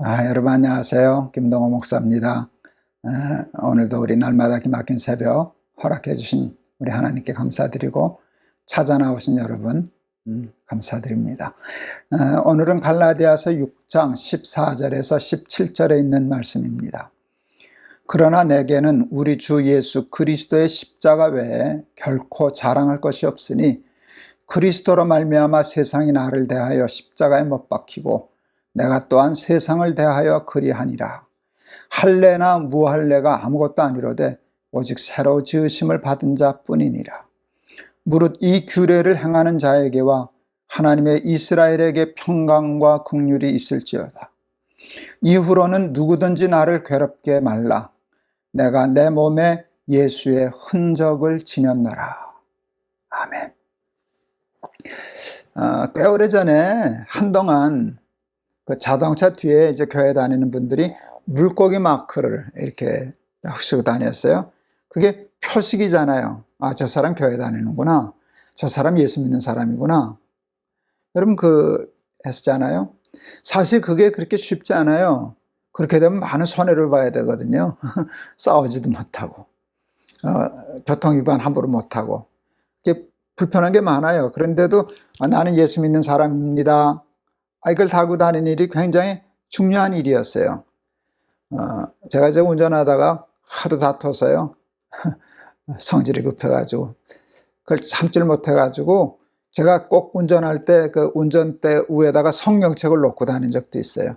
아, 여러분 안녕하세요. 김동호 목사입니다. 아, 오늘도 우리 날마다 기막힌 새벽 허락해 주신 우리 하나님께 감사드리고 찾아 나오신 여러분 음, 감사드립니다. 아, 오늘은 갈라디아서 6장 14절에서 17절에 있는 말씀입니다. 그러나 내게는 우리 주 예수 그리스도의 십자가 외에 결코 자랑할 것이 없으니 그리스도로 말미암아 세상이 나를 대하여 십자가에 못 박히고 내가 또한 세상을 대하여 그리하니라. 할례나 무할례가 아무것도 아니로되 오직 새로 지으심을 받은 자뿐이니라. 무릇 이 규례를 행하는 자에게와 하나님의 이스라엘에게 평강과 긍휼이 있을지어다. 이후로는 누구든지 나를 괴롭게 말라. 내가 내 몸에 예수의 흔적을 지녔노라. 아멘. 어, 꽤 오래 전에 한동안 그 자동차 뒤에 이제 교회 다니는 분들이 물고기 마크를 이렇게 쓰고 다녔어요. 그게 표식이잖아요. 아, 저 사람 교회 다니는구나. 저 사람 예수 믿는 사람이구나. 여러분 그 했잖아요. 사실 그게 그렇게 쉽지 않아요. 그렇게 되면 많은 손해를 봐야 되거든요. 싸우지도 못하고, 어, 교통위반 함부로 못하고, 불편한 게 많아요. 그런데도 아, 나는 예수 믿는 사람입니다. 아, 이걸 타고 다니는 일이 굉장히 중요한 일이었어요. 어, 제가 이제 운전하다가 하도 다퉈서요. 성질이 급해가지고, 그걸 참지를 못해가지고, 제가 꼭 운전할 때 그 운전대 위에다가 성경책을 놓고 다닌 적도 있어요.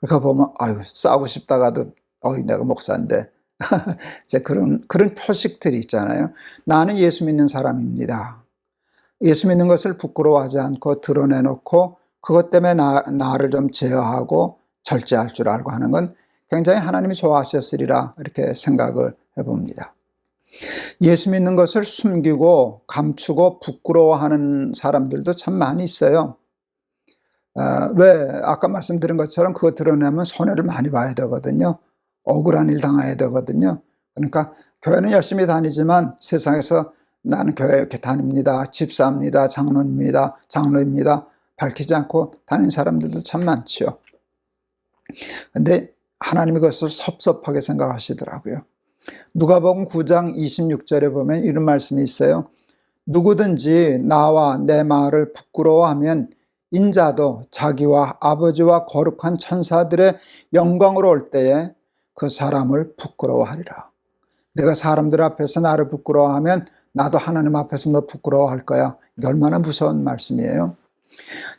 그러니까 보면, 아유, 싸우고 싶다가도, 어이, 내가 목사인데. 이제 그런, 그런 표식들이 있잖아요. 나는 예수 믿는 사람입니다. 예수 믿는 것을 부끄러워하지 않고 드러내놓고 그것 때문에 나, 나를 좀 제어하고 절제할 줄 알고 하는 건 굉장히 하나님이 좋아하셨으리라 이렇게 생각을 해봅니다. 예수 믿는 것을 숨기고 감추고 부끄러워하는 사람들도 참 많이 있어요. 아, 왜 아까 말씀드린 것처럼 그거 드러내면 손해를 많이 봐야 되거든요. 억울한 일 당해야 되거든요. 그러니까 교회는 열심히 다니지만 세상에서 나는 교회 이렇게 다닙니다. 집사입니다. 장로입니다. 장로입니다. 밝히지 않고 다니는 사람들도 참 많죠. 근데 하나님이 그것을 섭섭하게 생각하시더라고요. 누가복음 9장 26절에 보면 이런 말씀이 있어요. 누구든지 나와 내 말을 부끄러워하면 인자도 자기와 아버지와 거룩한 천사들의 영광으로 올 때에 그 사람을 부끄러워하리라. 내가 사람들 앞에서 나를 부끄러워하면 나도 하나님 앞에서 너 부끄러워할 거야. 얼마나 무서운 말씀이에요.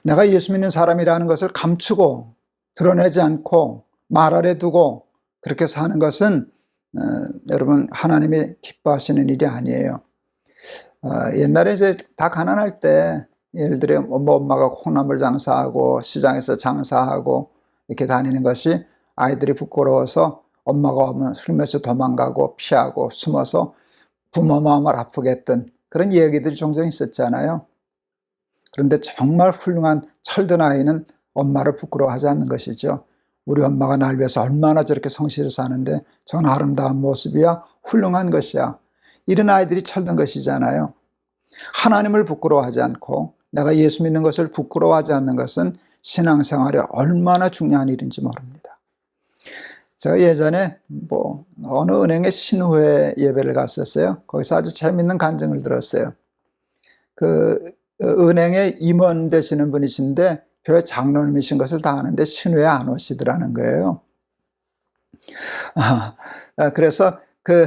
내가 예수 믿는 사람이라는 것을 감추고 드러내지 않고 말 아래 두고 그렇게 사는 것은 어, 여러분 하나님이 기뻐하시는 일이 아니에요. 어, 옛날에 이제 다 가난할 때 예를 들어 뭐 엄마가 콩나물 장사하고 시장에서 장사하고 이렇게 다니는 것이 아이들이 부끄러워서 엄마가 오면 술면서 도망가고 피하고 숨어서 부모 마음을 아프게 했던 그런 이야기들이 종종 있었잖아요. 그런데 정말 훌륭한 철든 아이는 엄마를 부끄러워하지 않는 것이죠. 우리 엄마가 날 위해서 얼마나 저렇게 성실히 사는데 전 아름다운 모습이야 훌륭한 것이야. 이런 아이들이 철든 것이잖아요. 하나님을 부끄러워하지 않고 내가 예수 믿는 것을 부끄러워하지 않는 것은 신앙생활에 얼마나 중요한 일인지 모릅니다. 제가 예전에 뭐 어느 은행의 신후회 예배를 갔었어요. 거기서 아주 재밌는 간증을 들었어요. 그 은행에 임원 되시는 분이신데 교회 장로님이신 것을 다 아는데 신회에 안 오시더라는 거예요. 아, 그래서 그,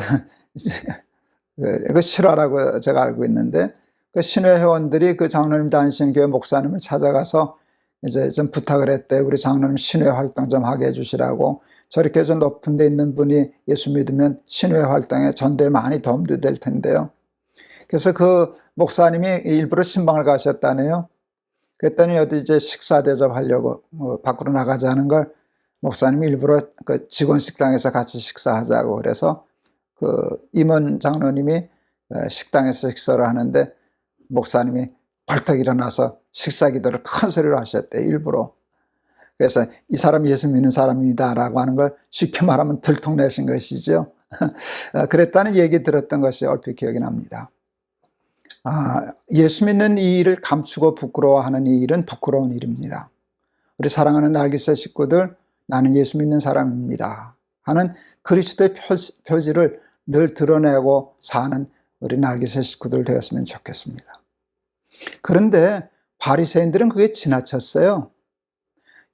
그 실화라고 제가 알고 있는데 그 신회 회원들이 그 장로님 다니시는 교회 목사님을 찾아가서 이제 좀 부탁을 했대. 우리 장로님 신회 활동 좀 하게 해주시라고. 저렇게 좀 높은 데 있는 분이 예수 믿으면 신회 활동에 전도에 많이 도움도 될 텐데요. 그래서 그 목사님이 일부러 신방을 가셨다네요. 그랬더니 어디 이제 식사 대접하려고 뭐 밖으로 나가자는 걸 목사님이 일부러 그 직원 식당에서 같이 식사하자고 그래서 그 임원 장로님이 어, 식당에서 식사를 하는데 목사님이 벌떡 일어나서 식사 기도를 큰 소리로 하셨대 일부러 그래서 이 사람 예수 믿는 사람이다라고 하는 걸 쉽게 말하면 들통내신 것이죠. 어, 그랬다는 얘기 들었던 것이 얼핏 기억이 납니다. 아, 예수 믿는 이 일을 감추고 부끄러워하는 이 일은 부끄러운 일입니다. 우리 사랑하는 날기세 식구들, 나는 예수 믿는 사람입니다. 하는 그리스도의 표시- 표지를 늘 드러내고 사는 우리 날개새 식구들 되었으면 좋겠습니다. 그런데 바리새인들은 그게 지나쳤어요.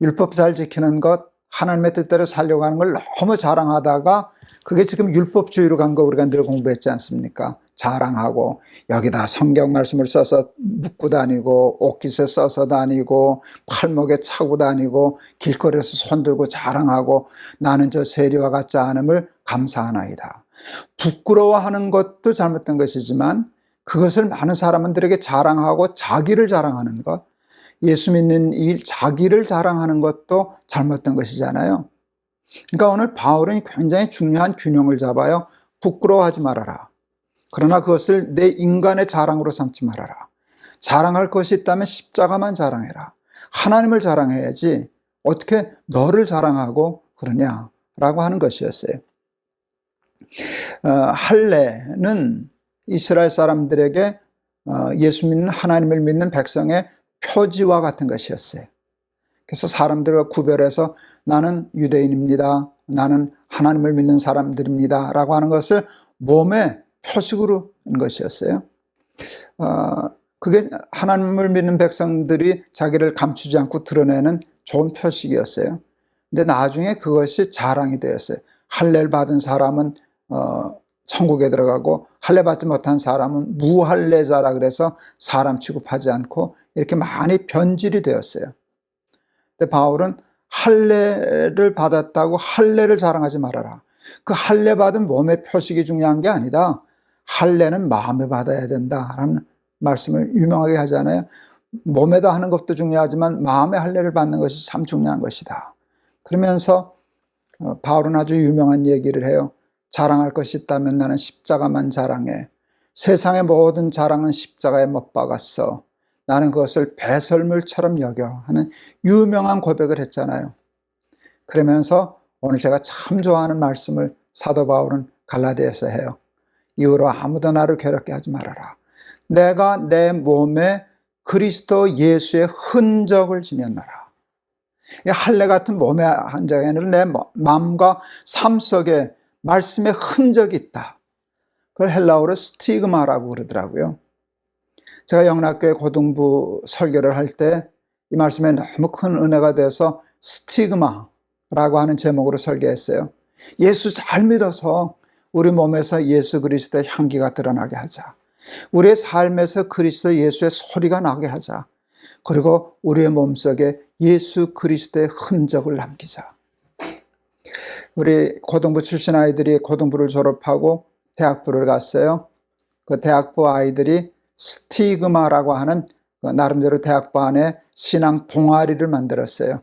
율법 잘 지키는 것, 하나님의 뜻대로 살려고 하는 걸 너무 자랑하다가 그게 지금 율법주의로 간 거 우리가 늘 공부했지 않습니까? 자랑하고 여기다 성경 말씀을 써서 묶고 다니고 옷깃에 써서 다니고 팔목에 차고 다니고 길거리에서 손들고 자랑하고 나는 저 세리와 같지 않음을 감사하나이다. 부끄러워하는 것도 잘못된 것이지만 그것을 많은 사람들에게 자랑하고 자기를 자랑하는 것, 예수 믿는 일, 자기를 자랑하는 것도 잘못된 것이잖아요. 그러니까 오늘 바울은 굉장히 중요한 균형을 잡아요. 부끄러워하지 말아라. 그러나 그것을 내 인간의 자랑으로 삼지 말아라. 자랑할 것이 있다면 십자가만 자랑해라. 하나님을 자랑해야지 어떻게 너를 자랑하고 그러냐라고 하는 것이었어요. 어, 할례는 이스라엘 사람들에게 어, 예수 믿는 하나님을 믿는 백성의 표지와 같은 것이었어요. 그래서 사람들과 구별해서 나는 유대인입니다. 나는 하나님을 믿는 사람들입니다. 라고 하는 것을 몸에 표식으로 한 것이었어요. 어, 그게 하나님을 믿는 백성들이 자기를 감추지 않고 드러내는 좋은 표식이었어요. 근데 나중에 그것이 자랑이 되었어요. 할례를 받은 사람은 어, 천국에 들어가고 할례 받지 못한 사람은 무할례자라 그래서 사람 취급하지 않고 이렇게 많이 변질이 되었어요. 근데 바울은 할례를 받았다고 할례를 자랑하지 말아라. 그 할례 받은 몸의 표식이 중요한 게 아니다. 할례는 마음에 받아야 된다라는 말씀을 유명하게 하잖아요. 몸에다 하는 것도 중요하지만 마음의 할례를 받는 것이 참 중요한 것이다. 그러면서 어, 바울은 아주 유명한 얘기를 해요. 자랑할 것이 있다면 나는 십자가만 자랑해. 세상의 모든 자랑은 십자가에 못 박았어. 나는 그것을 배설물처럼 여겨 하는 유명한 고백을 했잖아요. 그러면서 오늘 제가 참 좋아하는 말씀을 사도 바울은 갈라디아에서 해요. 이후로 아무도 나를 괴롭게 하지 말아라. 내가 내 몸에 그리스도 예수의 흔적을 지녔노라. 이 할례 같은 몸의 아니라 내 마음과 삶 속에 말씀의 흔적이 있다. 그걸 헬라어로 스티그마라고 그러더라고요. 제가 영락교회 고등부 설교를 할 때 이 말씀에 너무 큰 은혜가 돼서 스티그마라고 하는 제목으로 설교했어요. 예수 잘 믿어서 우리 몸에서 예수 그리스도의 향기가 드러나게 하자. 우리의 삶에서 그리스도 예수의 소리가 나게 하자. 그리고 우리의 몸속에 예수 그리스도의 흔적을 남기자. 우리 고등부 출신 아이들이 고등부를 졸업하고 대학부를 갔어요. 그 대학부 아이들이 스티그마라고 하는 그 나름대로 대학부 안에 신앙 동아리를 만들었어요.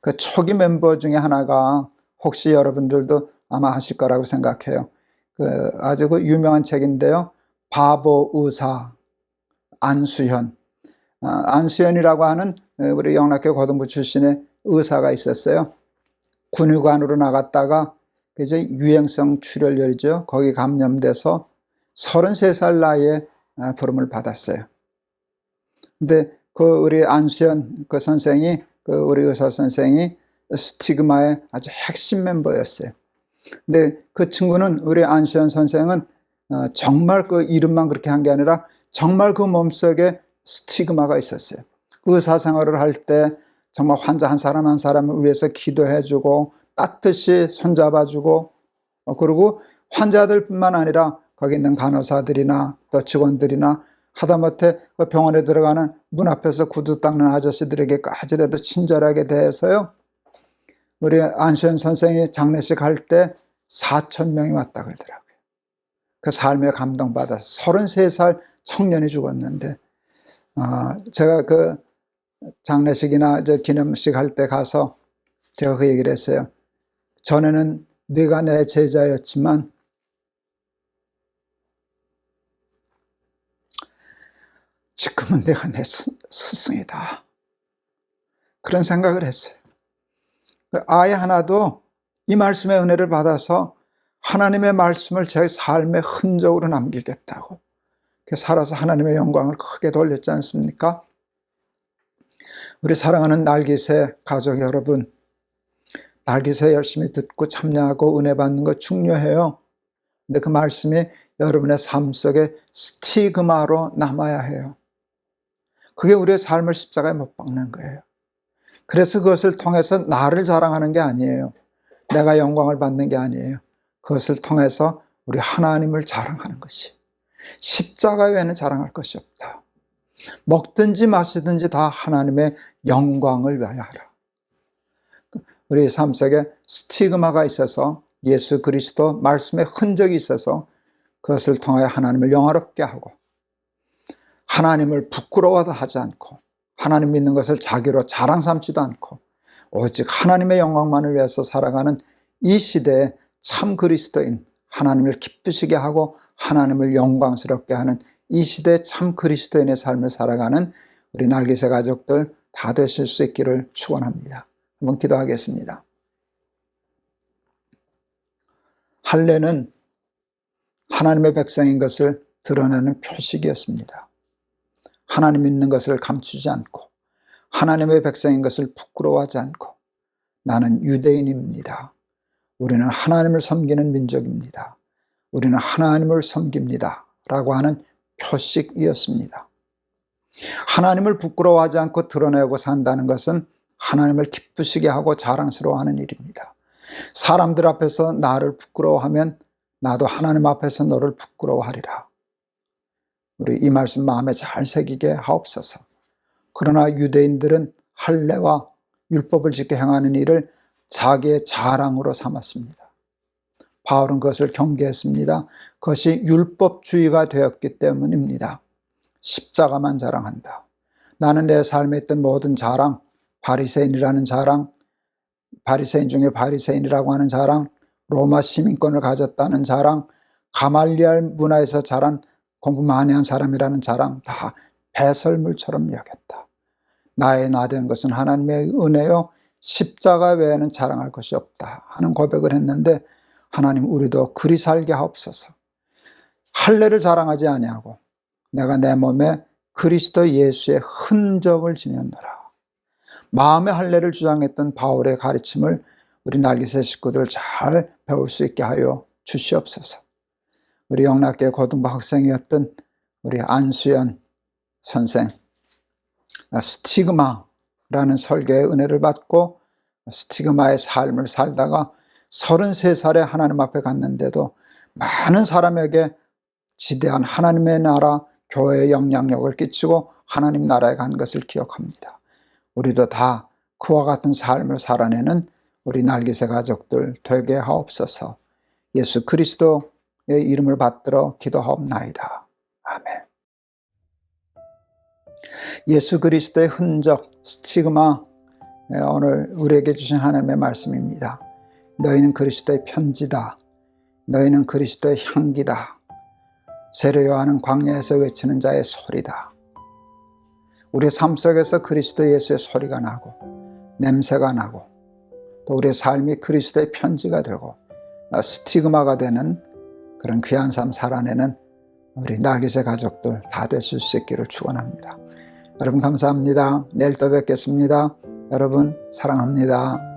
그 초기 멤버 중에 하나가 혹시 여러분들도 아마 하실 거라고 생각해요. 그 아주 그 유명한 책인데요. 바보 의사 안수현. 아, 안수현이라고 하는 우리 영락교 고등부 출신의 의사가 있었어요. 군의관으로 나갔다가 이제 유행성 출혈열이죠. 거기 감염돼서 33살 나이에 아, 부름을 받았어요. 근데 그 우리 안수현 그 선생이 그 우리 의사 선생이 스티그마의 아주 핵심 멤버였어요. 근데 그 친구는 우리 안수현 선생은 어, 정말 그 이름만 그렇게 한 게 아니라 정말 그 몸속에 스티그마가 있었어요. 의사 생활을 할 때 정말 환자 한 사람 한 사람을 위해서 기도해주고 따뜻이 손잡아주고 어, 그리고 환자들뿐만 아니라 거기 있는 간호사들이나 또 직원들이나 하다못해 그 병원에 들어가는 문 앞에서 구두 닦는 아저씨들에게까지라도 친절하게 대해서요. 우리 안시현 선생이 장례식 할 때 4천 명이 왔다 그러더라고요. 그 삶에 감동받아 33살 청년이 죽었는데 아, 제가 그 장례식이나 저 기념식 할 때 가서 제가 그 얘기를 했어요. 전에는 네가 내 제자였지만 지금은 내가 내 스승이다. 그런 생각을 했어요. 아예 하나도 이 말씀의 은혜를 받아서 하나님의 말씀을 제 삶의 흔적으로 남기겠다고 살아서 하나님의 영광을 크게 돌렸지 않습니까? 우리 사랑하는 날개새 가족 여러분, 날개새 열심히 듣고 참여하고 은혜 받는 거 중요해요. 근데 그 말씀이 여러분의 삶 속에 스티그마로 남아야 해요. 그게 우리의 삶을 십자가에 못 박는 거예요. 그래서 그것을 통해서 나를 자랑하는 게 아니에요. 내가 영광을 받는 게 아니에요. 그것을 통해서 우리 하나님을 자랑하는 것이. 십자가 외에는 자랑할 것이 없다. 먹든지 마시든지 다 하나님의 영광을 위하여 하라. 우리 삶 속에 스티그마가 있어서 예수 그리스도 말씀의 흔적이 있어서 그것을 통하여 하나님을 영화롭게 하고 하나님을 부끄러워하지 않고 하나님 믿는 것을 자기로 자랑 삼지도 않고 오직 하나님의 영광만을 위해서 살아가는 이 시대에 참 그리스도인 하나님을 기쁘시게 하고 하나님을 영광스럽게 하는 이 시대 참 그리스도인의 삶을 살아가는 우리 날개새 가족들 다 되실 수 있기를 축원합니다. 한번 기도하겠습니다. 할례는 하나님의 백성인 것을 드러내는 표식이었습니다. 하나님 믿는 것을 감추지 않고 하나님의 백성인 것을 부끄러워하지 않고 나는 유대인입니다. 우리는 하나님을 섬기는 민족입니다. 우리는 하나님을 섬깁니다. 라고 하는 표식이었습니다. 하나님을 부끄러워하지 않고 드러내고 산다는 것은 하나님을 기쁘시게 하고 자랑스러워하는 일입니다. 사람들 앞에서 나를 부끄러워하면 나도 하나님 앞에서 너를 부끄러워하리라. 우리 이 말씀 마음에 잘 새기게 하옵소서. 그러나 유대인들은 할례와 율법을 지켜 행하는 일을 자기의 자랑으로 삼았습니다. 바울은 그것을 경계했습니다. 그것이 율법주의가 되었기 때문입니다. 십자가만 자랑한다. 나는 내 삶에 있던 모든 자랑, 바리새인이라는 자랑, 바리새인 중에 바리새인이라고 하는 자랑, 로마 시민권을 가졌다는 자랑, 가말리알 문화에서 자란 공부 많이 한 사람이라는 자랑 다 배설물처럼 여겼다. 나의 나된 것은 하나님의 은혜요 십자가 외에는 자랑할 것이 없다 하는 고백을 했는데 하나님 우리도 그리 살게 하옵소서. 할례를 자랑하지 아니하고 내가 내 몸에 그리스도 예수의 흔적을 지녔노라. 마음의 할례를 주장했던 바울의 가르침을 우리 날개새 식구들 잘 배울 수 있게 하여 주시옵소서. 우리 영락계 고등부 학생이었던 우리 안수연 선생 스티그마라는 설교의 은혜를 받고 스티그마의 삶을 살다가 33살에 하나님 앞에 갔는데도 많은 사람에게 지대한 하나님의 나라 교회의 영향력을 끼치고 하나님 나라에 간 것을 기억합니다. 우리도 다 그와 같은 삶을 살아내는 우리 날개새 가족들 되게 하옵소서. 예수 그리스도의 이름을 받들어 기도하옵나이다. 아멘. 예수 그리스도의 흔적, 스티그마, 예, 오늘 우리에게 주신 하나님의 말씀입니다. 너희는 그리스도의 편지다. 너희는 그리스도의 향기다. 세례 요한은 광야에서 외치는 자의 소리다. 우리의 삶 속에서 그리스도 예수의 소리가 나고 냄새가 나고 또 우리의 삶이 그리스도의 편지가 되고 스티그마가 되는 그런 귀한 삶 살아내는 우리 날개새 가족들 다 되실 수 있기를 축원합니다. 여러분 감사합니다. 내일 또 뵙겠습니다. 여러분 사랑합니다.